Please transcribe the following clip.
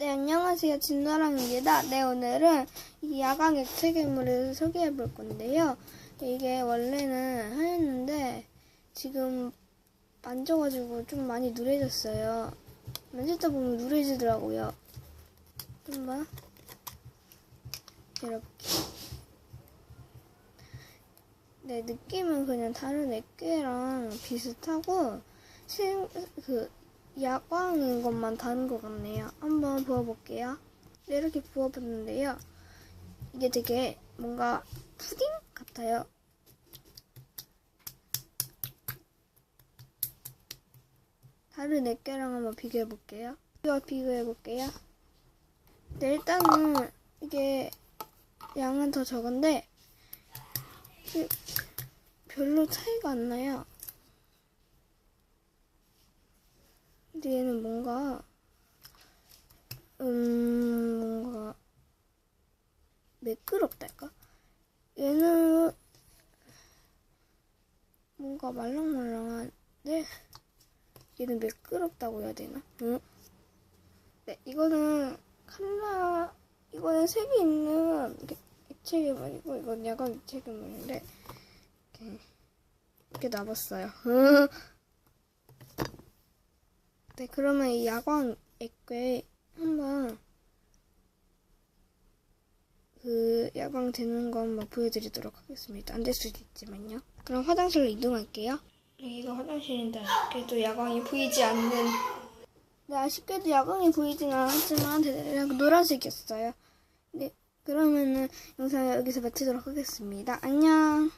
네, 안녕하세요. 진노랑입니다. 네, 오늘은 이 야광 액체 괴물을 소개해 볼 건데요. 이게 원래는 하였는데, 지금 만져가지고 좀 많이 누래졌어요. 만지다 보면 누래지더라고요. 한번, 이렇게. 네, 느낌은 그냥 다른 액괴랑 비슷하고, 신, 그, 야광인 것만 다른 것 같네요. 한번 부어볼게요. 네, 이렇게 부어봤는데요. 이게 되게 뭔가 푸딩 같아요. 다른 액괴랑 한번 비교해볼게요. 이거 비교해볼게요. 네, 일단은 이게 양은 더 적은데 별로 차이가 안 나요. 근데 얘는 뭔가 음 뭔가 매끄럽달까? 얘는 뭔가 말랑말랑한데 얘는 매끄럽다고 해야 되나? 응? 네 이거는 칼라 이거는 색이 있는 액체 괴물이고 이건 야광 액체 괴물인데 이렇게 이렇게 놔봤어요. 네, 그러면 이 야광 액괴 한번 그 야광 되는 거 한번 보여드리도록 하겠습니다. 안 될 수도 있지만요. 그럼 화장실로 이동할게요. 네, 이거 화장실인데 아쉽게도 야광이 보이지 않는 네, 아쉽게도 야광이 보이지는 않았지만 대략 노란색이었어요. 네, 그러면은 영상 여기서 마치도록 하겠습니다. 안녕.